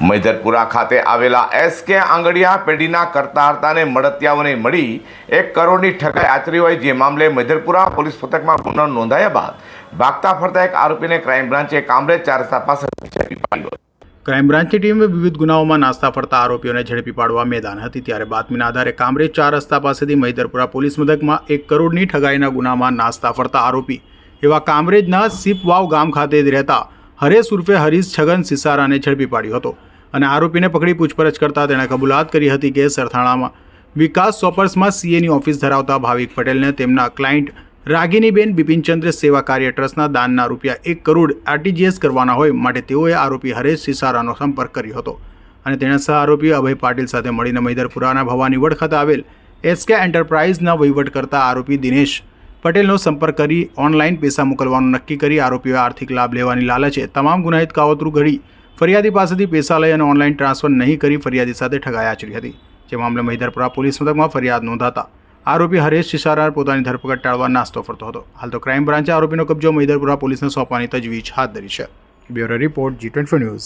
મૈદરપુરા ખાતે આવેલા એસ કે આંગડિયા પેઢીના કરતા હર્તાને મળતિયાઓને મળી એક કરોડની ઠગાઈ આચરી હોય જે મામલે મૈદરપુરા પોલીસ મથકમાં ગુનો નોંધાયા બાદ ભાગતા ફરતા એક આરોપીને ક્રાઇમ બ્રાન્ચે કામરેજ ચાર રસ્તા પાસે ઝડપી પાડ્યો ક્રાઇમ બ્રાન્ચની ટીમે વિવિધ ગુનાઓમાં નાસ્તા ફરતા આરોપીઓને ઝડપી પાડવા મેદાન હતી. ત્યારે બાતમીના આધારે કામરેજ ચાર રસ્તા પાસેથી મૈદરપુરા પોલીસ મથકમાં એક કરોડની ઠગાઈના ગુનામાં નાસ્તા ફરતા આરોપી. એવા કામરેજના સીપવાવ ગામ ખાતે રહેતા હરેશ ઉર્ફે હરીશ છગન સિસારાને ઝડપી પાડ્યો હતો અને આરોપીને પકડી પૂછપરછ કરતાં તેણે કબૂલાત કરી હતી કે સરથાણામાં વિકાસ સોપર્સમાં સીએની ઓફિસ ધરાવતા ભાવિક પટેલને તેમના ક્લાયન્ટ રાગીનીબેન બિપિનચંદ્ર સેવા કાર્ય ટ્રસ્ટના દાનના રૂપિયા એક કરોડ આરટીજીએસ કરવાના હોય માટે તેઓએ આરોપી હરેશ સિસારાનો સંપર્ક કર્યો હતો. અને તેના સહ આરોપી અભય પાટીલ સાથે મળીને મૈદરપુરાના ભવાની વડ ખાતે આવેલ એસકે એન્ટરપ્રાઇઝના વહીવટ કરતા આરોપી દિનેશ પટેલનો સંપર્ક કરી ઓનલાઈન પૈસા મોકલવાનું નક્કી કરી આરોપીઓએ આર્થિક લાભ લેવાની લાલચે તમામ ગુનાહિત કાવતરું ઘડી ફરિયાદી પાસેથી પૈસા લઈ અને ઓનલાઈન ટ્રાન્સફર નહીં કરી ફરિયાદી સાથે ઠગાઈ આચરી હતી. જે મામલે મહિધરપુરા પોલીસ મથકમાં ફરિયાદ નોંધાતા આરોપી હરેશ શિસારા પોતાની ધરપકડ ટાળવા નાસ્તો ફરતો હતો. હાલ તો ક્રાઇમ બ્રાન્ચે આરોપીનો કબજો મહિધરપુરા પોલીસને સોંપવાની તજવીજ હાથ ધરી છે. Bureau report G twenty news.